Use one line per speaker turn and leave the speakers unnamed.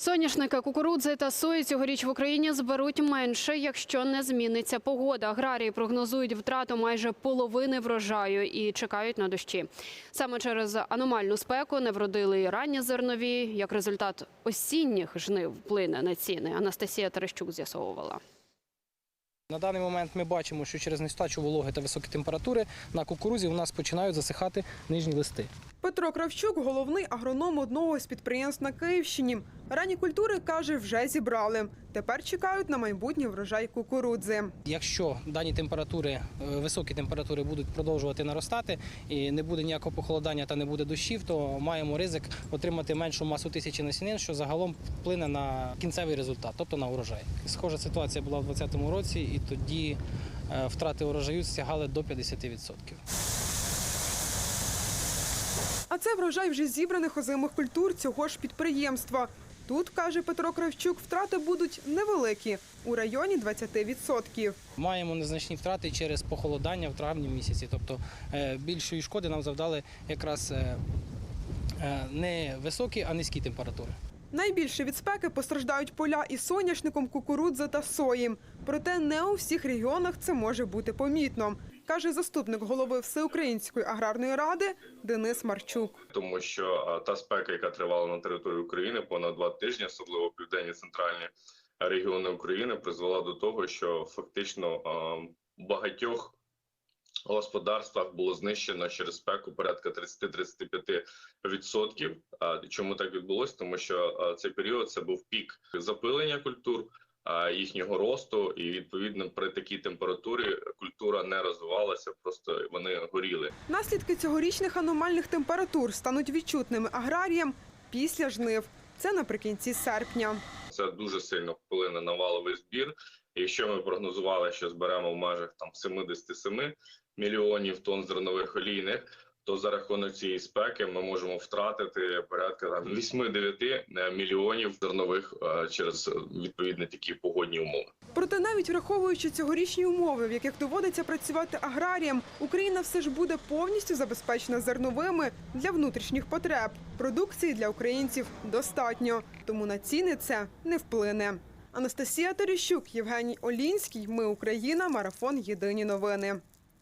Соняшника, кукурудзи та сої цьогоріч в Україні зберуть менше, якщо не зміниться погода. Аграрії прогнозують втрату майже половини врожаю і чекають на дощі. Саме через аномальну спеку не вродили і ранні зернові. Як результат осінніх жнив вплине на ціни. Анастасія Терещук з'ясовувала.
На даний момент ми бачимо, що через нестачу вологи та високі температури на кукурузі у нас починають засихати нижні листи.
Петро Кравчук головний агроном одного з підприємств на Київщині. Ранні культури каже, вже зібрали. Тепер чекають на майбутній врожай кукурудзи.
Якщо дані температури, е, високі температури будуть продовжувати наростати і не буде ніякого похолодання та не буде дощів, то маємо ризик отримати меншу масу тисячі насінин, що загалом вплине на кінцевий результат, тобто на урожай. Схожа ситуація була в 2020 році, і тоді е, втрати урожаю сягали до 50%.
А це врожай вже зібраних озимих культур цього ж підприємства. Тут, каже Петро Кравчук, втрати будуть невеликі у районі 20%.
Маємо незначні втрати через похолодання в травні місяці. Тобто е, більшої шкоди нам завдали якраз е, е, не високі, а низькі температури.
Найбільше від спеки постраждають поля із соняшником, кукурудзи та сої. Проте не у всіх регіонах це може бути помітно, каже заступник голови Всеукраїнської аграрної ради Денис Марчук.
тому що та спека, яка тривала на території України понад два тижні, особливо південні центральні регіони України, призвела до того, що фактично а, багатьох господарствах було знищено через спеку порядка 30-35%. А чому так відбулося? Тому що цей період це був пік запилення культур. Їхнього росту, і відповідно при такій температурі культура не розвивалася, просто вони горіли.
Наслідки цьогорічних аномальних температур стануть відчутними аграріям після жнив. Це наприкінці серпня.
Це дуже сильно вплине на валовий збір. Якщо ми прогнозували, що зберемо в межах там 77 мільйонів тонн зернових олійних, то за рахунок цієї спеки ми можемо втратити порядка там 8-9 мільйонів зернових е, через е, відповідно такі погодні умови.
Проте, навіть враховуючи цьогорічні умови, в яких доводиться працювати аграріям, Україна все ж буде повністю забезпечена зерновими для внутрішніх потреб. Продукції для українців достатньо, тому на ціни це не вплине. Анастасія Терещук, Євгеній Олінський. Ми Україна. Марафон. Єдині новини.